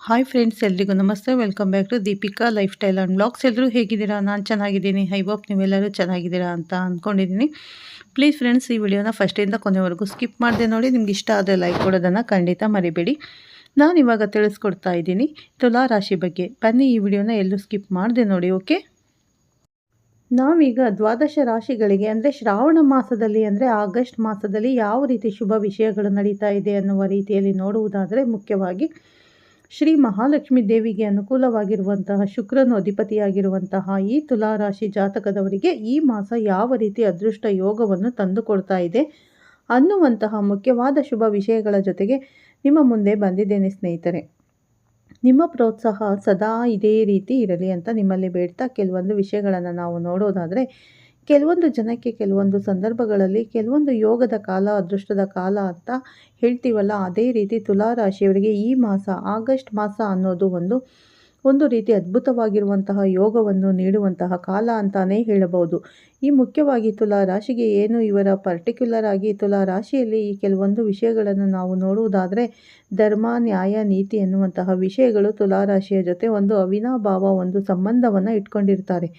Hi friends ಎಲ್ರಿಗೂ ನಮಸ್ತೆ. Welcome back to Deepika lifestyle and vlogs ಎಲ್ಲರೂ ಹೇಗಿದ್ದೀರಾ? ನಾನು ಚೆನ್ನಾಗಿದ್ದೀನಿ. ಐ ಹೋಪ್ ನೀವೆಲ್ಲರೂ ಚೆನ್ನಾಗಿದ್ದೀರಾ ಅಂತ ಅಂದ್ಕೊಂಡಿದ್ದೀನಿ ಪ್ಲೀಸ್ ಫ್ರೆಂಡ್ಸ್ ಈ ವಿಡಿಯೋನ ಫಸ್ಟಿಂದ ಕೊನೆವರೆಗೂ ಸ್ಕಿಪ್ ಮಾಡಿದೆ ನೋಡಿ. ನಿಮ್ಗೆ ಇಷ್ಟ ಆದರೆ ಲೈಕ್ ಕೊಡೋದನ್ನು ಖಂಡಿತ ಮರಿಬೇಡಿ. ನಾನು ಇವಾಗ ತಿಳಿಸ್ಕೊಡ್ತಾ ಇದ್ದೀನಿ. ತುಲಾ ರಾಶಿ ಬಗ್ಗೆ. ಬನ್ನಿ ಈ ವಿಡಿಯೋನ ಎಲ್ಲೂ ಸ್ಕಿಪ್ ಮಾಡಿದೆ ನೋಡಿ ಓಕೆ ನಾವೀಗ ದ್ವಾದಶ ರಾಶಿಗಳಿಗೆ ಅಂದರೆ ಶ್ರಾವಣ ಮಾಸದಲ್ಲಿ ಅಂದರೆ ಆಗಸ್ಟ್ ಮಾಸದಲ್ಲಿ ಯಾವ ರೀತಿ ಶುಭ ವಿಷಯಗಳು ನಡೀತಾ ಇದೆ ಅನ್ನುವ ರೀತಿಯಲ್ಲಿ ನೋಡುವುದಾದರೆ ಮುಖ್ಯವಾಗಿ ಶ್ರೀ ಮಹಾಲಕ್ಷ್ಮಿ ದೇವಿಗೆ ಅನುಕೂಲವಾಗಿರುವಂತಹ ಶುಕ್ರನು ಅಧಿಪತಿಯಾಗಿರುವಂತಹ ಈ ತುಲಾರಾಶಿ ಜಾತಕದವರಿಗೆ ಈ ಮಾಸ ಯಾವ ರೀತಿ ಅದೃಷ್ಟ ಯೋಗವನ್ನು ತಂದುಕೊಡ್ತಾ ಇದೆ ಅನ್ನುವಂತಹ ಮುಖ್ಯವಾದ ಶುಭ ವಿಷಯಗಳ ಜೊತೆಗೆ ನಿಮ್ಮ ಮುಂದೆ ಬಂದಿದ್ದೇನೆ ಸ್ನೇಹಿತರೆ. ನಿಮ್ಮ ಪ್ರೋತ್ಸಾಹ ಸದಾ ಇದೇ ರೀತಿ ಇರಲಿ ಅಂತ ನಿಮ್ಮಲ್ಲಿ ಬೇಡ್ತಾ ಕೆಲವೊಂದು ವಿಷಯಗಳನ್ನು ನಾವು ನೋಡೋದಾದರೆ ಕೆಲವೊಂದು ಜನಕ್ಕೆ ಕೆಲವೊಂದು ಸಂದರ್ಭಗಳಲ್ಲಿ ಕೆಲವೊಂದು ಯೋಗದ ಕಾಲ, ಅದೃಷ್ಟದ ಕಾಲ ಅಂತ ಹೇಳ್ತೀವಲ್ಲ, ಅದೇ ರೀತಿ ತುಲಾರಾಶಿಯವರಿಗೆ ಈ ಮಾಸ, ಆಗಸ್ಟ್ ಮಾಸ ಅನ್ನೋದು ಒಂದು ಒಂದು ರೀತಿ ಅದ್ಭುತವಾಗಿರುವಂತಹ ಯೋಗವನ್ನು ನೀಡುವಂತಹ ಕಾಲ ಅಂತಲೇ ಹೇಳಬಹುದು. ಈ ಮುಖ್ಯವಾಗಿ ತುಲಾ ರಾಶಿಗೆ ಏನು, ಇವರ ಪರ್ಟಿಕ್ಯುಲರ್ ಆಗಿ ತುಲಾ ರಾಶಿಯಲ್ಲಿ ಈ ಕೆಲವೊಂದು ವಿಷಯಗಳನ್ನು ನಾವು ನೋಡುವುದಾದರೆ, ಧರ್ಮ, ನ್ಯಾಯ, ನೀತಿ ಎನ್ನುವಂತಹ ವಿಷಯಗಳು ತುಲಾ ರಾಶಿಯ ಜೊತೆ ಒಂದು ಅವಿನಾಭಾವ, ಒಂದು ಸಂಬಂಧವನ್ನು ಇಟ್ಕೊಂಡಿರ್ತಾರೆ.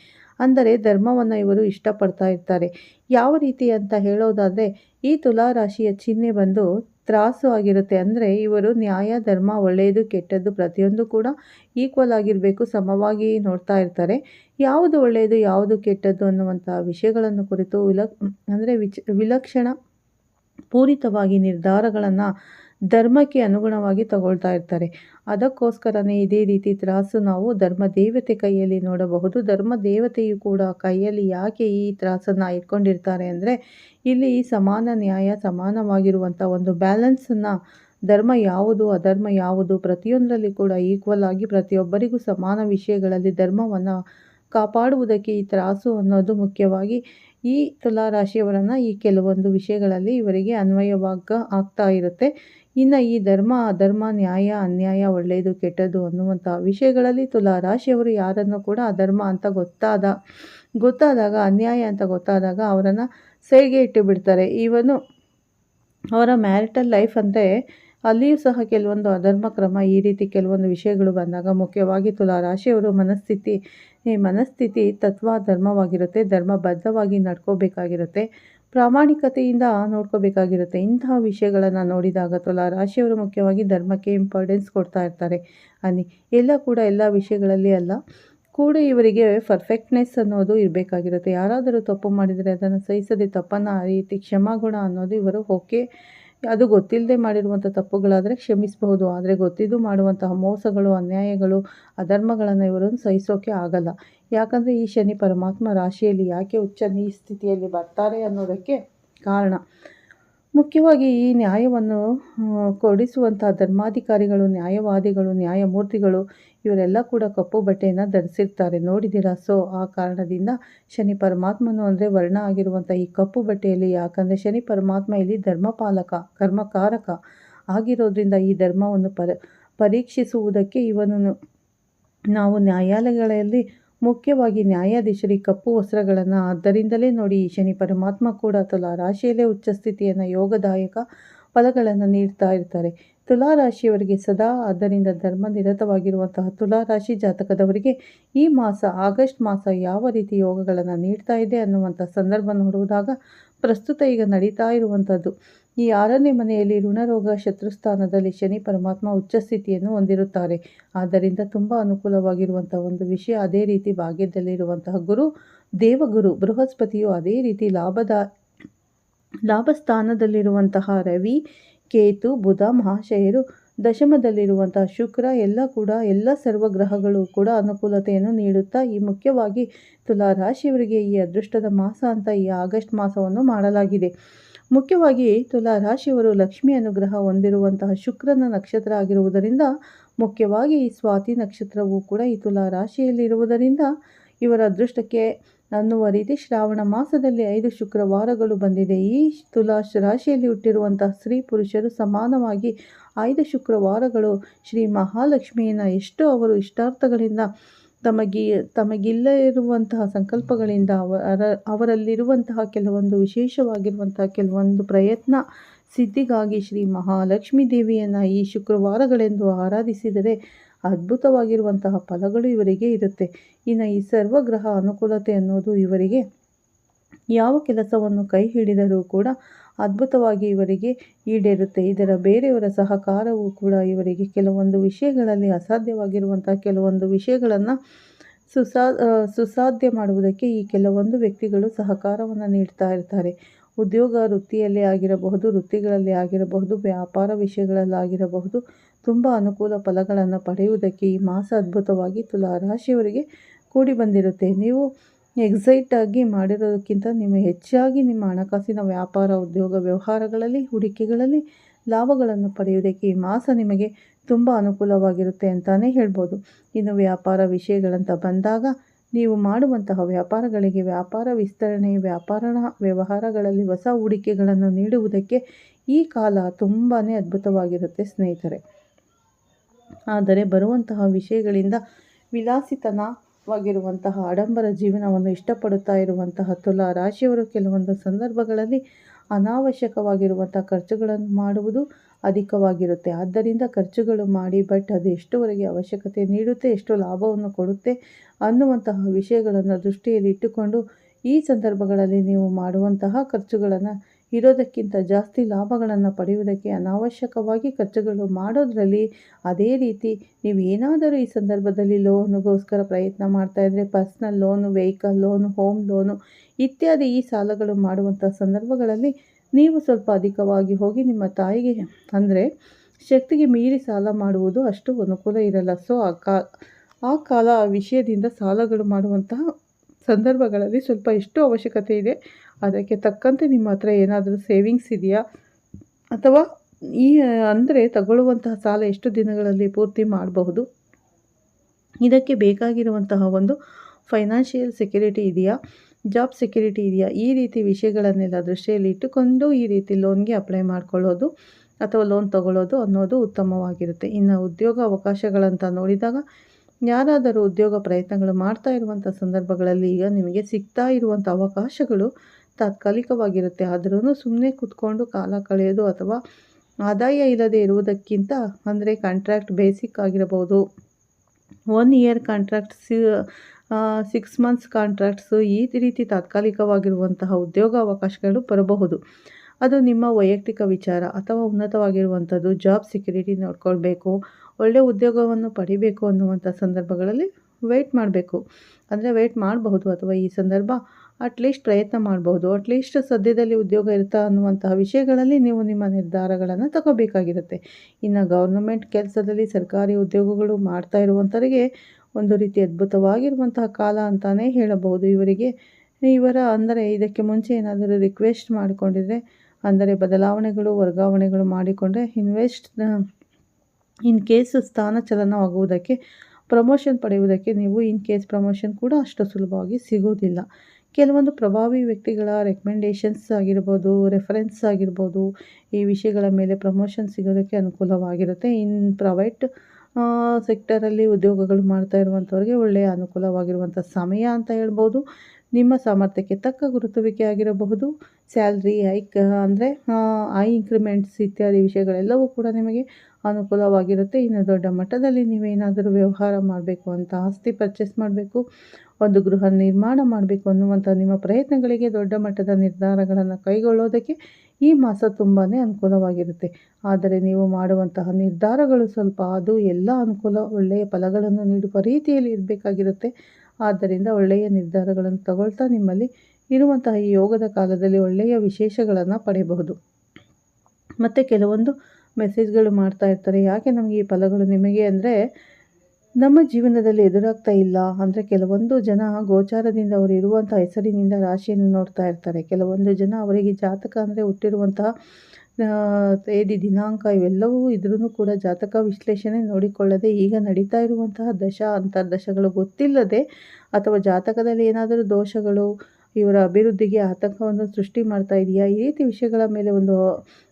ಅಂದರೆ ಧರ್ಮವನ್ನು ಇವರು ಇಷ್ಟಪಡ್ತಾ ಇರ್ತಾರೆ. ಯಾವ ರೀತಿ ಅಂತ ಹೇಳೋದಾದರೆ, ಈ ತುಲಾ ರಾಶಿಯ ಚಿಹ್ನೆ ಬಂದು ತ್ರಾಸು ಆಗಿರುತ್ತೆ. ಅಂದರೆ ಇವರು ನ್ಯಾಯ, ಧರ್ಮ ಒಳ್ಳೆಯದು, ಕೆಟ್ಟದ್ದು ಪ್ರತಿಯೊಂದು ಕೂಡ ಈಕ್ವಲ್ ಆಗಿರಬೇಕು, ಸಮವಾಗಿ ನೋಡ್ತಾ ಇರ್ತಾರೆ. ಯಾವುದು ಒಳ್ಳೆಯದು, ಯಾವುದು ಕೆಟ್ಟದ್ದು ಅನ್ನುವಂಥ ವಿಷಯಗಳನ್ನು ಕುರಿತು ವಿಲಕ್, ಅಂದರೆ ವಿಚ, ವಿಲಕ್ಷಣ ಪೂರಿತವಾಗಿ ನಿರ್ಧಾರಗಳನ್ನು ಧರ್ಮಕ್ಕೆ ಅನುಗುಣವಾಗಿ ತಗೊಳ್ತಾ ಇರ್ತಾರೆ. ಅದಕ್ಕೋಸ್ಕರನೇ ಇದೇ ರೀತಿ ತ್ರಾಸು ನಾವು ಧರ್ಮ ದೇವತೆ ಕೈಯಲ್ಲಿ ನೋಡಬಹುದು. ಧರ್ಮ ದೇವತೆಯು ಕೂಡ ಕೈಯಲ್ಲಿ ಯಾಕೆ ಈ ತ್ರಾಸನ್ನು ಇಟ್ಕೊಂಡಿರ್ತಾರೆ ಅಂದರೆ ಇಲ್ಲಿ ಸಮಾನ ನ್ಯಾಯ ಸಮಾನವಾಗಿರುವಂಥ ಒಂದು ಬ್ಯಾಲೆನ್ಸನ್ನು ಧರ್ಮ ಯಾವುದು, ಅಧರ್ಮ ಯಾವುದು ಪ್ರತಿಯೊಂದರಲ್ಲಿ ಕೂಡ ಈಕ್ವಲ್ ಆಗಿ ಪ್ರತಿಯೊಬ್ಬರಿಗೂ ಸಮಾನ ವಿಷಯಗಳಲ್ಲಿ ಧರ್ಮವನ್ನು ಕಾಪಾಡುವುದಕ್ಕೆ ಈ ತ್ರಾಸು ಅನ್ನೋದು ಮುಖ್ಯವಾಗಿ ಈ ತುಲಾರಾಶಿಯವರನ್ನು ಈ ಕೆಲವೊಂದು ವಿಷಯಗಳಲ್ಲಿ ಇವರಿಗೆ ಅನ್ವಯವಾಗ ಆಗ್ತಾ ಇರುತ್ತೆ. ಇನ್ನು ಈ ಧರ್ಮ, ಅಧರ್ಮ, ನ್ಯಾಯ, ಅನ್ಯಾಯ ಒಳ್ಳೆಯದು ಕೆಟ್ಟದ್ದು ಅನ್ನುವಂಥ ವಿಷಯಗಳಲ್ಲಿ ತುಲಾ ರಾಶಿಯವರು ಯಾರನ್ನು ಕೂಡ ಅಧರ್ಮ ಅಂತ ಗೊತ್ತಾದ, ಗೊತ್ತಾದಾಗ, ಅನ್ಯಾಯ ಅಂತ ಗೊತ್ತಾದಾಗ ಅವರನ್ನು ಸೈಡ್ಗೆ ಇಟ್ಟು ಬಿಡ್ತಾರೆ. ಇವನು ಅವರ ಮ್ಯಾರಿಟಲ್ ಲೈಫ್ ಅಂದರೆ ಅಲ್ಲಿಯೂ ಸಹ ಕೆಲವೊಂದು ಅಧರ್ಮ ಕ್ರಮ, ಈ ರೀತಿ ಕೆಲವೊಂದು ವಿಷಯಗಳು ಬಂದಾಗ ಮುಖ್ಯವಾಗಿ ತುಲಾ ರಾಶಿಯವರು ಮನಸ್ಥಿತಿ, ಈ ಮನಸ್ಥಿತಿ ತತ್ವ, ಧರ್ಮವಾಗಿರುತ್ತೆ ಧರ್ಮಬದ್ಧವಾಗಿ ನಡ್ಕೋಬೇಕಾಗಿರುತ್ತೆ. ಪ್ರಾಮಾಣಿಕತೆಯಿಂದ ನೋಡ್ಕೋಬೇಕಾಗಿರುತ್ತೆ. ಇಂತಹ ವಿಷಯಗಳನ್ನು ನೋಡಿದಾಗ ತುಲಾ ರಾಶಿಯವರು ಮುಖ್ಯವಾಗಿ ಧರ್ಮಕ್ಕೆ ಇಂಪಾರ್ಟೆನ್ಸ್ ಕೊಡ್ತಾ ಇರ್ತಾರೆ. ಅನ್ನಿ ಎಲ್ಲ ಕೂಡ ಎಲ್ಲ ವಿಷಯಗಳಲ್ಲಿ ಅಲ್ಲ, ಕೂಡ ಇವರಿಗೆ ಪರ್ಫೆಕ್ಟ್ನೆಸ್ ಅನ್ನೋದು ಇರಬೇಕಾಗಿರುತ್ತೆ. ಯಾರಾದರೂ ತಪ್ಪು ಮಾಡಿದರೆ ಅದನ್ನು ಸಹಿಸದೆ ತಪ್ಪನ್ನು ಆ ರೀತಿ ಕ್ಷಮಾಗುಣ ಅನ್ನೋದು ಇವರು ಓಕೆ ಅದು ಗೊತ್ತಿಲ್ಲದೆ ಮಾಡಿರುವಂಥ ತಪ್ಪುಗಳಾದರೆ ಕ್ಷಮಿಸಬಹುದು. ಆದರೆ ಗೊತ್ತಿದ್ದು ಮಾಡುವಂತಹ ಮೋಸಗಳು, ಅನ್ಯಾಯಗಳು, ಅಧರ್ಮಗಳನ್ನು ಇವರು ಸಹಿಸೋಕೆ ಆಗಲ್ಲ. ಯಾಕಂದರೆ ಈ ಶನಿ ಪರಮಾತ್ಮ ರಾಶಿಯಲ್ಲಿ ಯಾಕೆ ಉಚ್ಚ ನೀ ಸ್ಥಿತಿಯಲ್ಲಿ ಬರ್ತಾರೆ ಅನ್ನೋದಕ್ಕೆ ಕಾರಣ. ಮುಖ್ಯವಾಗಿ ಈ ನ್ಯಾಯವನ್ನು ಕೊಡಿಸುವಂಥ ಧರ್ಮಾಧಿಕಾರಿಗಳು, ನ್ಯಾಯವಾದಿಗಳು, ನ್ಯಾಯಮೂರ್ತಿಗಳು, ಇವರೆಲ್ಲ ಕೂಡ ಕಪ್ಪು ಬಟ್ಟೆಯನ್ನು ಧರಿಸಿರ್ತಾರೆ. ನೋಡಿದ್ದೀರಾ? ಸೊ ಆ ಕಾರಣದಿಂದ ಶನಿ ಪರಮಾತ್ಮನು ಅಂದರೆ ವರ್ಣ ಆಗಿರುವಂಥ ಈ ಕಪ್ಪು ಬಟ್ಟೆಯಲ್ಲಿ ಯಾಕಂದರೆ ಶನಿ ಪರಮಾತ್ಮ ಇಲ್ಲಿ ಧರ್ಮಪಾಲಕ, ಕರ್ಮಕಾರಕ ಆಗಿರೋದ್ರಿಂದ ಈ ಧರ್ಮವನ್ನು ಪರ, ಪರೀಕ್ಷಿಸುವುದಕ್ಕೆ ಇವನನ್ನು, ನಾವು ನ್ಯಾಯಾಲಯಗಳಲ್ಲಿ ಮುಖ್ಯವಾಗಿ ನ್ಯಾಯಾಧೀಶರಿ ಕಪ್ಪು ವಸ್ತ್ರಗಳನ್ನು ಆದ್ದರಿಂದಲೇ ನೋಡಿ ಶನಿ ಪರಮಾತ್ಮ ಕೂಡ ತುಲಾ ರಾಶಿಯಲ್ಲೇ ಉಚ್ಚ ಸ್ಥಿತಿಯನ್ನು ಯೋಗದಾಯಕ ಫಲಗಳನ್ನು ನೀಡ್ತಾ ಇರ್ತಾರೆ. ತುಲಾ ರಾಶಿಯವರಿಗೆ ಸದಾ ಆದ್ದರಿಂದ ಧರ್ಮ ನಿರತವಾಗಿರುವಂತಹ ತುಲಾ ರಾಶಿ ಜಾತಕದವರಿಗೆ ಈ ಮಾಸ, ಆಗಸ್ಟ್ ಮಾಸ ಯಾವ ರೀತಿ ಯೋಗಗಳನ್ನು ನೀಡ್ತಾ ಇದೆ ಅನ್ನುವಂಥ ಸಂದರ್ಭ ನೋಡುವುದಾಗ ಪ್ರಸ್ತುತ ಈಗ ನಡೀತಾ ಇರುವಂಥದ್ದು ಈ ಆರನೇ ಮನೆಯಲ್ಲಿ ಋಣರೋಗ ಶತ್ರುಸ್ಥಾನದಲ್ಲಿ ಶನಿ ಪರಮಾತ್ಮ ಉಚ್ಚ ಸ್ಥಿತಿಯನ್ನು ಹೊಂದಿರುತ್ತಾರೆ. ಆದ್ದರಿಂದ ತುಂಬ ಅನುಕೂಲವಾಗಿರುವಂಥ ಒಂದು ವಿಷಯ ಅದೇ ರೀತಿ ಭಾಗ್ಯದಲ್ಲಿರುವಂತಹ ಗುರು, ದೇವಗುರು, ಬೃಹಸ್ಪತಿಯು ಅದೇ ರೀತಿ ಲಾಭದ, ಲಾಭಸ್ಥಾನದಲ್ಲಿರುವಂತಹ ರವಿ, ಕೇತು, ಬುಧ, ಮಹಾಶಯರು, ದಶಮದಲ್ಲಿರುವಂತಹ ಶುಕ್ರ, ಎಲ್ಲ ಕೂಡ ಎಲ್ಲ ಸರ್ವಗ್ರಹಗಳು ಕೂಡ ಅನುಕೂಲತೆಯನ್ನು ನೀಡುತ್ತಾ ಈ ಮುಖ್ಯವಾಗಿ ತುಲಾ ರಾಶಿಯವರಿಗೆ ಈ ಅದೃಷ್ಟದ ಮಾಸ ಅಂತ ಈ ಆಗಸ್ಟ್ ಮಾಸವನ್ನು ಮಾಡಲಾಗಿದೆ. ಮುಖ್ಯವಾಗಿ ತುಲಾ ರಾಶಿಯವರು ಲಕ್ಷ್ಮಿ ಅನುಗ್ರಹ ಹೊಂದಿರುವಂತಹ ಶುಕ್ರನ ನಕ್ಷತ್ರ ಆಗಿರುವುದರಿಂದ, ಮುಖ್ಯವಾಗಿ ಈ ಸ್ವಾತಿ ನಕ್ಷತ್ರವು ಕೂಡ ಈ ತುಲಾ ರಾಶಿಯಲ್ಲಿರುವುದರಿಂದ ಇವರ ಅದೃಷ್ಟಕ್ಕೆ ಅನ್ನುವ ರೀತಿ ಶ್ರಾವಣ ಮಾಸದಲ್ಲಿ ಐದು ಶುಕ್ರವಾರಗಳು ಬಂದಿದೆ. ಈ ತುಲಾ ರಾಶಿಯಲ್ಲಿ ಹುಟ್ಟಿರುವಂತಹ ಸ್ತ್ರೀ ಪುರುಷರು ಸಮಾನವಾಗಿ ಐದು ಶುಕ್ರವಾರಗಳು ಶ್ರೀ ಮಹಾಲಕ್ಷ್ಮಿಯನ್ನು ಎಷ್ಟೋ ಅವರು ಇಷ್ಟಾರ್ಥಗಳಿಂದ ತಮಗಿ ತಮಗಿಲ್ಲ ಇರುವಂತಹ ಸಂಕಲ್ಪಗಳಿಂದ ಅವರ ಅವರಲ್ಲಿರುವಂತಹ ಕೆಲವೊಂದು ವಿಶೇಷವಾಗಿರುವಂತಹ ಕೆಲವೊಂದು ಪ್ರಯತ್ನ, ಸಿದ್ಧಿಗಾಗಿ ಶ್ರೀ ಮಹಾಲಕ್ಷ್ಮೀ ದೇವಿಯನ್ನು ಈ ಶುಕ್ರವಾರಗಳೆಂದು ಆರಾಧಿಸಿದರೆ ಅದ್ಭುತವಾಗಿರುವಂತಹ ಫಲಗಳು ಇವರಿಗೆ ಇರುತ್ತೆ. ಇನ್ನು ಈ ಸರ್ವಗ್ರಹ ಅನುಕೂಲತೆ ಅನ್ನೋದು ಇವರಿಗೆ ಯಾವ ಕೆಲಸವನ್ನು ಕೈ ಹಿಡಿದರೂ ಕೂಡ ಅದ್ಭುತವಾಗಿ ಇವರಿಗೆ ಈಡೇರುತ್ತೆ. ಇದರ ಬೇರೆಯವರ ಸಹಕಾರವು ಕೂಡ ಇವರಿಗೆ ಕೆಲವೊಂದು ವಿಷಯಗಳಲ್ಲಿ ಅಸಾಧ್ಯವಾಗಿರುವಂಥ ಕೆಲವೊಂದು ವಿಷಯಗಳನ್ನು ಸುಸಾ ಸುಸಾಧ್ಯ ಮಾಡುವುದಕ್ಕೆ ಈ ಕೆಲವೊಂದು ವ್ಯಕ್ತಿಗಳು ಸಹಕಾರವನ್ನು ನೀಡ್ತಾ ಇರ್ತಾರೆ. ಉದ್ಯೋಗ ವೃತ್ತಿಯಲ್ಲೇ ಆಗಿರಬಹುದು, ವೃತ್ತಿಗಳಲ್ಲಿ ಆಗಿರಬಹುದು, ವ್ಯಾಪಾರ ವಿಷಯಗಳಲ್ಲಾಗಿರಬಹುದು ತುಂಬ ಅನುಕೂಲ ಫಲಗಳನ್ನು ಪಡೆಯುವುದಕ್ಕೆ ಈ ಮಾಸ ಅದ್ಭುತವಾಗಿ ತುಲಾ ರಾಶಿಯವರಿಗೆ ಕೂಡಿ ಬಂದಿರುತ್ತೆ. ನೀವು ಎಕ್ಸೈಟ್ ಆಗಿ ಮಾಡಿರೋದಕ್ಕಿಂತ ನೀವು ಹೆಚ್ಚಾಗಿ ನಿಮ್ಮ ಹಣಕಾಸಿನ ವ್ಯಾಪಾರ, ಉದ್ಯೋಗ ವ್ಯವಹಾರಗಳಲ್ಲಿ, ಹೂಡಿಕೆಗಳಲ್ಲಿ ಲಾಭಗಳನ್ನು ಪಡೆಯುವುದಕ್ಕೆ ಈ ಮಾಸ ನಿಮಗೆ ತುಂಬ ಅನುಕೂಲವಾಗಿರುತ್ತೆ ಅಂತಲೇ ಹೇಳ್ಬೋದು. ಇನ್ನು ವ್ಯಾಪಾರ ವಿಷಯಗಳಂತ ಬಂದಾಗ ನೀವು ಮಾಡುವಂತಹ ವ್ಯಾಪಾರಗಳಿಗೆ ವ್ಯಾಪಾರ ವಿಸ್ತರಣೆ ವ್ಯಾಪಾರ ವ್ಯವಹಾರಗಳಲ್ಲಿ ಹೊಸ ಹೂಡಿಕೆಗಳನ್ನು ನೀಡುವುದಕ್ಕೆ ಈ ಕಾಲ ತುಂಬಾ ಅದ್ಭುತವಾಗಿರುತ್ತೆ ಸ್ನೇಹಿತರೆ. ಆದರೆ ಬರುವಂತಹ ವಿಷಯಗಳಿಂದ ವಿಲಾಸಿತನವಾಗಿರುವಂತಹ ಆಡಂಬರ ಜೀವನವನ್ನು ಇಷ್ಟಪಡುತ್ತಾ ಇರುವಂತಹ ತುಲಾ ರಾಶಿಯವರು ಕೆಲವೊಂದು ಸಂದರ್ಭಗಳಲ್ಲಿ ಅನಾವಶ್ಯಕವಾಗಿರುವಂಥ ಖರ್ಚುಗಳನ್ನು ಮಾಡುವುದು ಅಧಿಕವಾಗಿರುತ್ತೆ. ಆದ್ದರಿಂದ ಖರ್ಚುಗಳು ಮಾಡಿ ಬಟ್ ಅದು ಎಷ್ಟುವರೆಗೆ ಅವಶ್ಯಕತೆ ನೀಡುತ್ತೆ, ಎಷ್ಟು ಲಾಭವನ್ನು ಕೊಡುತ್ತೆ ಅನ್ನುವಂತಹ ವಿಷಯಗಳನ್ನು ದೃಷ್ಟಿಯಲ್ಲಿ ಇಟ್ಟುಕೊಂಡು ಈ ಸಂದರ್ಭಗಳಲ್ಲಿ ನೀವು ಮಾಡುವಂತಹ ಖರ್ಚುಗಳನ್ನು ಇರೋದಕ್ಕಿಂತ ಜಾಸ್ತಿ ಲಾಭಗಳನ್ನು ಪಡೆಯುವುದಕ್ಕೆ ಅನಾವಶ್ಯಕವಾಗಿ ಖರ್ಚುಗಳು ಮಾಡೋದರಲ್ಲಿ ಅದೇ ರೀತಿ ನೀವು ಏನಾದರೂ ಈ ಸಂದರ್ಭದಲ್ಲಿ ಲೋನ್ಗೋಸ್ಕರ ಪ್ರಯತ್ನ ಮಾಡ್ತಾಯಿದ್ರೆ personal loan, vehicle loan, home loan ಇತ್ಯಾದಿ ಈ ಸಾಲಗಳು ಮಾಡುವಂಥ ಸಂದರ್ಭಗಳಲ್ಲಿ ನೀವು ಸ್ವಲ್ಪ ಅಧಿಕವಾಗಿ ಹೋಗಿ ನಿಮ್ಮ ತಾಯಿಗೆ ಅಂದರೆ ಶಕ್ತಿಗೆ ಮೀರಿ ಸಾಲ ಮಾಡುವುದು ಅಷ್ಟು ಅನುಕೂಲ ಇರಲ್ಲ. ಸೊ ಆ ಕಾ ಆ ಕಾಲ ಆ ವಿಷಯದಿಂದ ಸಾಲಗಳು ಮಾಡುವಂತಹ ಸಂದರ್ಭಗಳಲ್ಲಿ ಸ್ವಲ್ಪ ಎಷ್ಟು ಅವಶ್ಯಕತೆ ಇದೆ. ಅದಕ್ಕೆ ತಕ್ಕಂತೆ ನಿಮ್ಮ ಹತ್ರ ಏನಾದರೂ ಸೇವಿಂಗ್ಸ್ ಇದೆಯಾ? ಅಥವಾ ಈ, ಅಂದರೆ ತಗೊಳ್ಳುವಂತಹ ಸಾಲ ಎಷ್ಟು ದಿನಗಳಲ್ಲಿ ಪೂರ್ತಿ ಮಾಡಬಹುದು? ಇದಕ್ಕೆ ಬೇಕಾಗಿರುವಂತಹ ಒಂದು ಫೈನಾನ್ಷಿಯಲ್ ಸೆಕ್ಯುರಿಟಿ ಇದೆಯಾ? ಜಾಬ್ ಸೆಕ್ಯುರಿಟಿ ಇದೆಯಾ? ಈ ರೀತಿ ವಿಷಯಗಳನ್ನೆಲ್ಲ ದೃಷ್ಟಿಯಲ್ಲಿ ಇಟ್ಟುಕೊಂಡು ಈ ರೀತಿ ಲೋನ್ಗೆ ಅಪ್ಲೈ ಮಾಡ್ಕೊಳ್ಳೋದು ಅಥವಾ ಲೋನ್ ತಗೊಳ್ಳೋದು ಅನ್ನೋದು ಉತ್ತಮವಾಗಿರುತ್ತೆ. ಇನ್ನು ಉದ್ಯೋಗ ಅವಕಾಶಗಳಂತ ನೋಡಿದಾಗ ಯಾರಾದರೂ ಉದ್ಯೋಗ ಪ್ರಯತ್ನಗಳು ಮಾಡ್ತಾ ಇರುವಂಥ ಸಂದರ್ಭಗಳಲ್ಲಿ ಈಗ ನಿಮಗೆ ಸಿಗ್ತಾ ಇರುವಂಥ ಅವಕಾಶಗಳು ತಾತ್ಕಾಲಿಕವಾಗಿರುತ್ತೆ. ಆದ್ರೂ ಸುಮ್ಮನೆ ಕೂತ್ಕೊಂಡು ಕಾಲ ಕಳೆಯೋದು ಅಥವಾ ಆದಾಯ ಇಲ್ಲದೆ ಇರುವುದಕ್ಕಿಂತ ಅಂದರೆ ಕಾಂಟ್ರಾಕ್ಟ್ ಬೇಸಿಕ್ ಆಗಿರಬಹುದು. ಒನ್ ಇಯರ್ ಕಾಂಟ್ರಾಕ್ಟ್ ಸಿ ಸಿಕ್ಸ್ ಮಂತ್ಸ್ ಕಾಂಟ್ರಾಕ್ಟ್ಸು ಈ ರೀತಿ ತಾತ್ಕಾಲಿಕವಾಗಿರುವಂತಹ ಉದ್ಯೋಗ ಅವಕಾಶಗಳು ಬರಬಹುದು. ಅದು ನಿಮ್ಮ ವೈಯಕ್ತಿಕ ವಿಚಾರ ಅಥವಾ ಉನ್ನತವಾಗಿರುವಂಥದ್ದು ಜಾಬ್ ಸೆಕ್ಯುರಿಟಿ ನೋಡ್ಕೊಳ್ಬೇಕು. ಒಳ್ಳೆಯ ಉದ್ಯೋಗವನ್ನು ಪಡಿಬೇಕು ಅನ್ನುವಂಥ ಸಂದರ್ಭಗಳಲ್ಲಿ ವೆಯ್ಟ್ ಮಾಡಬೇಕು. ಅಂದರೆ ವೆಯ್ಟ್ ಮಾಡಬಹುದು ಅಥವಾ ಈ ಸಂದರ್ಭ ಅಟ್ಲೀಸ್ಟ್ ಪ್ರಯತ್ನ ಮಾಡಬಹುದು. ಅಟ್ಲೀಸ್ಟ್ ಸದ್ಯದಲ್ಲಿ ಉದ್ಯೋಗ ಇರ್ತಾ ಅನ್ನುವಂತಹ ವಿಷಯಗಳಲ್ಲಿ ನೀವು ನಿಮ್ಮ ನಿರ್ಧಾರಗಳನ್ನು ತಗೋಬೇಕಾಗಿರುತ್ತೆ. ಇನ್ನು ಗೌರ್ನಮೆಂಟ್ ಕೆಲಸದಲ್ಲಿ ಸರ್ಕಾರಿ ಉದ್ಯೋಗಗಳು ಮಾಡ್ತಾ ಇರುವಂಥವರಿಗೆ ಒಂದು ರೀತಿ ಅದ್ಭುತವಾಗಿರುವಂತಹ ಕಾಲ ಅಂತಲೇ ಹೇಳಬಹುದು ಇವರಿಗೆ. ಇವರ ಅಂದರೆ ಇದಕ್ಕೆ ಮುಂಚೆ ಏನಾದರೂ ರಿಕ್ವೆಸ್ಟ್ ಮಾಡಿಕೊಂಡಿದ್ರೆ, ಅಂದರೆ ಬದಲಾವಣೆಗಳು, ವರ್ಗಾವಣೆಗಳು ಮಾಡಿಕೊಂಡ್ರೆ ಇನ್ವೆಸ್ಟ್ ಇನ್ ಕೇಸ್ ಸ್ಥಾನ ಚಲನವಾಗುವುದಕ್ಕೆ ಪ್ರಮೋಷನ್ ಪಡೆಯುವುದಕ್ಕೆ ನೀವು ಇನ್ ಕೇಸ್ ಪ್ರಮೋಷನ್ ಕೂಡ ಅಷ್ಟು ಸುಲಭವಾಗಿ ಸಿಗೋದಿಲ್ಲ. ಕೆಲವೊಂದು ಪ್ರಭಾವಿ ವ್ಯಕ್ತಿಗಳ ರೆಕಮೆಂಡೇಷನ್ಸ್ ಆಗಿರ್ಬೋದು, ರೆಫರೆನ್ಸ್ ಆಗಿರ್ಬೋದು, ಈ ವಿಷಯಗಳ ಮೇಲೆ ಪ್ರಮೋಷನ್ ಸಿಗೋದಕ್ಕೆ ಅನುಕೂಲವಾಗಿರುತ್ತೆ. ಇನ್ ಪ್ರೈವೇಟ್ ಸೆಕ್ಟರಲ್ಲಿ ಉದ್ಯೋಗಗಳು ಮಾಡ್ತಾ ಇರುವಂಥವ್ರಿಗೆ ಒಳ್ಳೆಯ ಅನುಕೂಲವಾಗಿರುವಂಥ ಸಮಯ ಅಂತ ಹೇಳ್ಬೋದು. ನಿಮ್ಮ ಸಾಮರ್ಥ್ಯಕ್ಕೆ ತಕ್ಕ ಗುರುತುವಿಕೆ ಆಗಿರಬಹುದು. ಸ್ಯಾಲ್ರಿ, ಹೈಕ್, ಅಂದರೆ ಐ ಇನ್ಕ್ರಿಮೆಂಟ್ಸ್ ಇತ್ಯಾದಿ ವಿಷಯಗಳೆಲ್ಲವೂ ಕೂಡ ನಿಮಗೆ ಅನುಕೂಲವಾಗಿರುತ್ತೆ. ಇನ್ನು ದೊಡ್ಡ ಮಟ್ಟದಲ್ಲಿ ನೀವೇನಾದರೂ ವ್ಯವಹಾರ ಮಾಡಬೇಕು ಅಂತ, ಆಸ್ತಿ ಪರ್ಚೇಸ್ ಮಾಡಬೇಕು, ಒಂದು ಗೃಹ ನಿರ್ಮಾಣ ಮಾಡಬೇಕು ಅನ್ನುವಂಥ ನಿಮ್ಮ ಪ್ರಯತ್ನಗಳಿಗೆ ದೊಡ್ಡ ಮಟ್ಟದ ನಿರ್ಧಾರಗಳನ್ನು ಕೈಗೊಳ್ಳೋದಕ್ಕೆ ಈ ಮಾಸ ತುಂಬಾ ಅನುಕೂಲವಾಗಿರುತ್ತೆ. ಆದರೆ ನೀವು ಮಾಡುವಂತಹ ನಿರ್ಧಾರಗಳು ಸ್ವಲ್ಪ, ಅದು ಎಲ್ಲ ಅನುಕೂಲ, ಒಳ್ಳೆಯ ಫಲಗಳನ್ನು ನೀಡುವ ರೀತಿಯಲ್ಲಿ ಇರಬೇಕಾಗಿರುತ್ತೆ. ಆದ್ದರಿಂದ ಒಳ್ಳೆಯ ನಿರ್ಧಾರಗಳನ್ನು ತಗೊಳ್ತಾ ನಿಮ್ಮಲ್ಲಿ ಇರುವಂತಹ ಈ ಯೋಗದ ಕಾಲದಲ್ಲಿ ಒಳ್ಳೆಯ ವಿಶೇಷಗಳನ್ನು ಪಡೆಯಬಹುದು. ಮತ್ತು ಕೆಲವೊಂದು ಮೆಸೇಜ್ಗಳು ಮಾಡ್ತಾ ಇರ್ತಾರೆ. ಯಾಕೆ ನಮಗೆ ಈ ಫಲಗಳು ನಿಮಗೆ ಅಂದರೆ ನಮ್ಮ ಜೀವನದಲ್ಲಿ ಎದುರಾಗ್ತಾ ಇಲ್ಲ. ಅಂದರೆ ಕೆಲವೊಂದು ಜನ ಗೋಚಾರದಿಂದ ಅವರು ಇರುವಂಥ ಹೆಸರಿನಿಂದ ರಾಶಿಯನ್ನು ನೋಡ್ತಾ ಇರ್ತಾರೆ. ಕೆಲವೊಂದು ಜನ ಅವರಿಗೆ ಜಾತಕ ಅಂದರೆ ಹುಟ್ಟಿರುವಂತಹ ತೇದಿ ದಿನಾಂಕ ಇವೆಲ್ಲವೂ ಇದ್ರೂ ಕೂಡ ಜಾತಕ ವಿಶ್ಲೇಷಣೆ ನೋಡಿಕೊಳ್ಳದೆ ಈಗ ನಡೀತಾ ಇರುವಂತಹ ದಶ ಅಂತರ್ದಶಗಳು ಗೊತ್ತಿಲ್ಲದೆ ಅಥವಾ ಜಾತಕದಲ್ಲಿ ಏನಾದರೂ ದೋಷಗಳು, ಇವರ ಅಭಿವೃದ್ಧಿಗೆ ಆತಂಕವನ್ನು ಸೃಷ್ಟಿ ಮಾಡ್ತಾ ಇದೆಯಾ? ಈ ರೀತಿ ವಿಷಯಗಳ ಮೇಲೆ ಒಂದು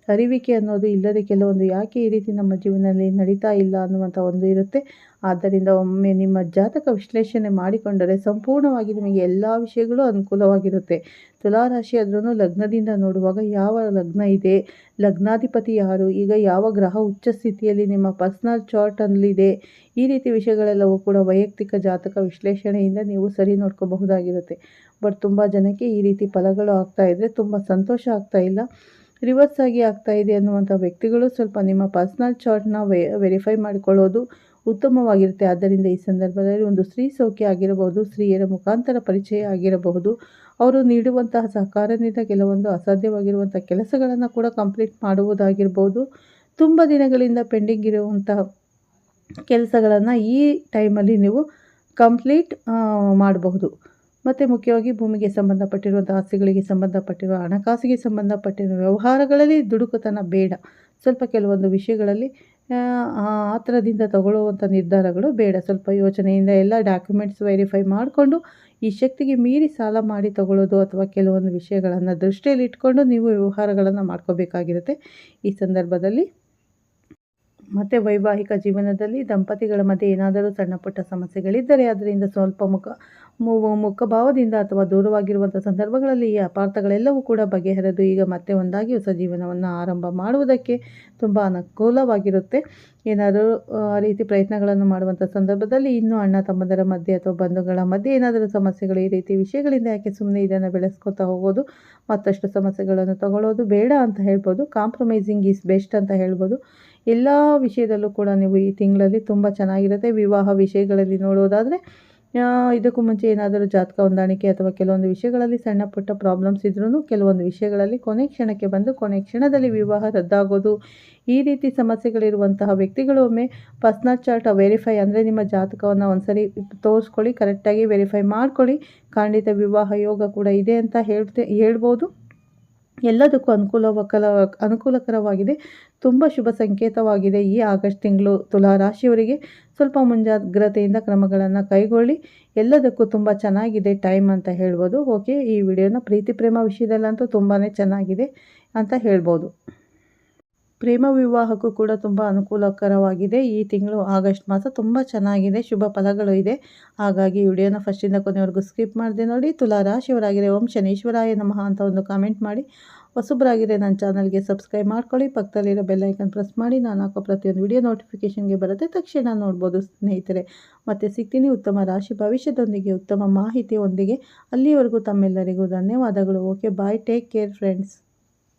ಅರಿವಿಕೆ ಅನ್ನೋದು ಇಲ್ಲದೆ ಕೆಲವೊಂದು ಯಾಕೆ ಈ ರೀತಿ ನಮ್ಮ ಜೀವನದಲ್ಲಿ ನಡೀತಾ ಇಲ್ಲ ಅನ್ನುವಂಥ ಒಂದು ಇರುತ್ತೆ. ಆದ್ದರಿಂದ ಒಮ್ಮೆ ನಿಮ್ಮ ಜಾತಕ ವಿಶ್ಲೇಷಣೆ ಮಾಡಿಕೊಂಡರೆ ಸಂಪೂರ್ಣವಾಗಿ ನಿಮಗೆ ಎಲ್ಲ ವಿಷಯಗಳು ಅನುಕೂಲವಾಗಿರುತ್ತೆ. ತುಲಾರಾಶಿ ಆದ್ರೂ ಲಗ್ನದಿಂದ ನೋಡುವಾಗ ಯಾವ ಲಗ್ನ ಇದೆ? ಲಗ್ನಾಧಿಪತಿ ಯಾರು? ಈಗ ಯಾವ ಗ್ರಹ ಉಚ್ಚ ಸ್ಥಿತಿಯಲ್ಲಿ ನಿಮ್ಮ ಪರ್ಸ್ನಲ್ ಚಾರ್ಟಲ್ಲಿದೆ ಈ ರೀತಿ ವಿಷಯಗಳೆಲ್ಲವೂ ಕೂಡ ವೈಯಕ್ತಿಕ ಜಾತಕ ವಿಶ್ಲೇಷಣೆಯಿಂದ ನೀವು ಸರಿ ನೋಡ್ಕೋಬಹುದಾಗಿರುತ್ತೆ. ಬಟ್ ತುಂಬ ಜನಕ್ಕೆ ಈ ರೀತಿ ಫಲಗಳು ಆಗ್ತಾ ಇದ್ದರೆ ತುಂಬ ಸಂತೋಷ ಆಗ್ತಾ ಇಲ್ಲ. ರಿವರ್ಸ್ ಆಗಿ ಆಗ್ತಾ ಇದೆ ಅನ್ನುವಂಥ ವ್ಯಕ್ತಿಗಳು ಸ್ವಲ್ಪ ನಿಮ್ಮ ಪರ್ಸ್ನಲ್ ಚಾರ್ಟ್ನ ವೆ, ವೆರಿಫೈ ಮಾಡಿಕೊಳ್ಳೋದು ಉತ್ತಮವಾಗಿರುತ್ತೆ. ಆದ್ದರಿಂದ ಈ ಸಂದರ್ಭದಲ್ಲಿ ಒಂದು ಸ್ತ್ರೀ ಸೌಖ್ಯ ಆಗಿರಬಹುದು, ಸ್ತ್ರೀಯರ ಮುಖಾಂತರ ಪರಿಚಯ ಆಗಿರಬಹುದು. ಅವರು ನೀಡುವಂತಹ ಸಹಕಾರದಿಂದ ಕೆಲವೊಂದು ಅಸಾಧ್ಯವಾಗಿರುವಂಥ ಕೆಲಸಗಳನ್ನು ಕೂಡ ಕಂಪ್ಲೀಟ್ ಮಾಡುವುದಾಗಿರ್ಬೋದು. ತುಂಬ ದಿನಗಳಿಂದ ಪೆಂಡಿಂಗ್ ಇರುವಂತಹ ಕೆಲಸಗಳನ್ನು ಈ ಟೈಮಲ್ಲಿ ನೀವು ಕಂಪ್ಲೀಟ್ ಮಾಡಬಹುದು. ಮತ್ತು ಮುಖ್ಯವಾಗಿ ಭೂಮಿಗೆ ಸಂಬಂಧಪಟ್ಟಿರುವಂಥ ಆಸ್ತಿಗಳಿಗೆ ಸಂಬಂಧಪಟ್ಟಿರುವ ಹಣಕಾಸಿಗೆ ಸಂಬಂಧಪಟ್ಟಿರುವ ವ್ಯವಹಾರಗಳಲ್ಲಿ ದುಡುಕುತನ ಬೇಡ. ಸ್ವಲ್ಪ ಕೆಲವೊಂದು ವಿಷಯಗಳಲ್ಲಿ, ಆ ಥರದಿಂದ ತಗೊಳ್ಳುವಂಥ ನಿರ್ಧಾರಗಳು ಬೇಡ. ಸ್ವಲ್ಪ ಯೋಚನೆಯಿಂದ ಎಲ್ಲ ಡಾಕ್ಯುಮೆಂಟ್ಸ್ ವೆರಿಫೈ ಮಾಡಿಕೊಂಡು ಈ ಶಕ್ತಿಗೆ ಮೀರಿ ಸಾಲ ಮಾಡಿ ತಗೊಳ್ಳೋದು ಅಥವಾ ಕೆಲವೊಂದು ವಿಷಯಗಳನ್ನು ದೃಷ್ಟಿಯಲ್ಲಿ ಇಟ್ಕೊಂಡು ನೀವು ವ್ಯವಹಾರಗಳನ್ನು ಮಾಡ್ಕೋಬೇಕಾಗಿರುತ್ತೆ. ಈ ಸಂದರ್ಭದಲ್ಲಿ ಮತ್ತು ವೈವಾಹಿಕ ಜೀವನದಲ್ಲಿ ದಂಪತಿಗಳ ಮಧ್ಯೆ ಏನಾದರೂ ಸಣ್ಣ ಪುಟ್ಟ ಸಮಸ್ಯೆಗಳಿದ್ದರೆ ಅದರಿಂದ ಸ್ವಲ್ಪ ಮುಖ ಮುಖಭಾವದಿಂದ ಅಥವಾ ದೂರವಾಗಿರುವಂಥ ಸಂದರ್ಭಗಳಲ್ಲಿ ಈ ಅಪಾರ್ಥಗಳೆಲ್ಲವೂ ಕೂಡ ಬಗೆಹರಿದು ಈಗ ಮತ್ತೆ ಒಂದಾಗಿ ಹೊಸ ಜೀವನವನ್ನು ಆರಂಭ ಮಾಡುವುದಕ್ಕೆ ತುಂಬ ಅನುಕೂಲವಾಗಿರುತ್ತೆ. ಏನಾದರೂ, ಆ, ರೀತಿ ಪ್ರಯತ್ನಗಳನ್ನು ಮಾಡುವಂಥ ಸಂದರ್ಭದಲ್ಲಿ ಇನ್ನೂ ಅಣ್ಣ, ತಮ್ಮದರ ಮಧ್ಯೆ ಅಥವಾ ಬಂಧುಗಳ ಮಧ್ಯೆ ಏನಾದರೂ ಸಮಸ್ಯೆಗಳು ಈ ರೀತಿ ವಿಷಯಗಳಿಂದ ಯಾಕೆ ಸುಮ್ಮನೆ ಇದನ್ನು ಬೆಳೆಸ್ಕೊತಾ ಹೋಗೋದು, ಮತ್ತಷ್ಟು ಸಮಸ್ಯೆಗಳನ್ನು ತಗೊಳ್ಳೋದು ಬೇಡ ಅಂತ ಹೇಳ್ಬೋದು ಕಾಂಪ್ರಮೈಸಿಂಗ್ ಈಸ್ ಬೆಸ್ಟ್ ಅಂತ ಹೇಳ್ಬೋದು. ಎಲ್ಲ ವಿಷಯದಲ್ಲೂ ಕೂಡ ನೀವು ಈ ತಿಂಗಳಲ್ಲಿ ತುಂಬ ಚೆನ್ನಾಗಿರುತ್ತೆ. ವಿವಾಹ ವಿಷಯಗಳಲ್ಲಿ ನೋಡೋದಾದರೆ ಇದಕ್ಕೂ ಮುಂಚೆ ಏನಾದರೂ ಜಾತಕ ಹೊಂದಾಣಿಕೆ ಅಥವಾ ಕೆಲವೊಂದು ವಿಷಯಗಳಲ್ಲಿ ಸಣ್ಣ ಪುಟ್ಟ ಪ್ರಾಬ್ಲಮ್ಸ್ ಇದ್ರೂ ಕೆಲವೊಂದು ವಿಷಯಗಳಲ್ಲಿ ಕೊನೆ ಕ್ಷಣಕ್ಕೆ ಬಂದು ಕೊನೆ ಕ್ಷಣದಲ್ಲಿ ವಿವಾಹ ರದ್ದಾಗೋದು. ಈ ರೀತಿ ಸಮಸ್ಯೆಗಳಿರುವಂತಹ ವ್ಯಕ್ತಿಗಳು ಒಮ್ಮೆ ಪರ್ಸ್ನಲ್ ಚಾರ್ಟ್ ವೆರಿಫೈ ಅಂದರೆ ನಿಮ್ಮ ಜಾತಕವನ್ನು ಒಂದ್ಸರಿ ತೋರಿಸ್ಕೊಳ್ಳಿ ಕರೆಕ್ಟಾಗಿ ವೆರಿಫೈ ಮಾಡ್ಕೊಳ್ಳಿ. ಖಂಡಿತ ವಿವಾಹ ಯೋಗ ಕೂಡ ಇದೆ ಅಂತ ಹೇಳ್ತೆ, ಹೇಳ್ಬೋದು. ಎಲ್ಲದಕ್ಕೂ ಅನುಕೂಲವಕಲ, ಅನುಕೂಲಕರವಾಗಿದೆ. ತುಂಬ ಶುಭ ಸಂಕೇತವಾಗಿದೆ ಈ ಆಗಸ್ಟ್ ತಿಂಗಳು. ತುಲಾ ರಾಶಿಯವರಿಗೆ ಸ್ವಲ್ಪ ಮುಂಜಾಗ್ರತೆಯಿಂದ ಕ್ರಮಗಳನ್ನು ಕೈಗೊಳ್ಳಿ. ಎಲ್ಲದಕ್ಕೂ ತುಂಬ ಚೆನ್ನಾಗಿದೆ ಟೈಮ್ ಅಂತ ಹೇಳ್ಬೋದು. ಓಕೆ, ಈ ವಿಡಿಯೋನ ಪ್ರೀತಿ ಪ್ರೇಮ ವಿಷಯದಲ್ಲಂತೂ ತುಂಬಾ ಚೆನ್ನಾಗಿದೆ ಅಂತ ಹೇಳ್ಬೋದು. ಪ್ರೇಮ ವಿವಾಹಕ್ಕೂ ಕೂಡ ತುಂಬ ಅನುಕೂಲಕರವಾಗಿದೆ. ಈ ತಿಂಗಳು ಆಗಸ್ಟ್ ಮಾಸ ತುಂಬ ಚೆನ್ನಾಗಿದೆ. ಶುಭ ಫಲಗಳು ಇದೆ. ಹಾಗಾಗಿ ವಿಡಿಯೋನ ಫಸ್ಟಿಂದ ಕೊನೆವರೆಗೂ ಸ್ಕಿಪ್ ಮಾಡಿದೆ ನೋಡಿ. ತುಲಾ ರಾಶಿಯವರಾಗಿದೆ ಓಂ ಶನೀಶ್ವರಾಯ ನಮಃ ಅಂತ ಒಂದು ಕಾಮೆಂಟ್ ಮಾಡಿ. ಹೊಸಬ್ರಾಗಿದೆ ನನ್ನ ಚಾನಲ್ಗೆ ಸಬ್ಸ್ಕ್ರೈಬ್ ಮಾಡ್ಕೊಳ್ಳಿ. ಪಕ್ಕದಲ್ಲಿರೋ ಬೆಲ್ಲೈಕನ್ ಪ್ರೆಸ್ ಮಾಡಿ. ನಾನು ಹಾಕೋ ಪ್ರತಿಯೊಂದು ವಿಡಿಯೋ ನೋಟಿಫಿಕೇಷನ್ಗೆ ಬರುತ್ತೆ. ತಕ್ಷಣ ನೋಡ್ಬೋದು ಸ್ನೇಹಿತರೆ. ಮತ್ತು ಸಿಗ್ತೀನಿ ಉತ್ತಮ ರಾಶಿ ಭವಿಷ್ಯದೊಂದಿಗೆ, ಉತ್ತಮ ಮಾಹಿತಿಯೊಂದಿಗೆ. ಅಲ್ಲಿವರೆಗೂ ತಮ್ಮೆಲ್ಲರಿಗೂ ಧನ್ಯವಾದಗಳು. Okay bye take care friends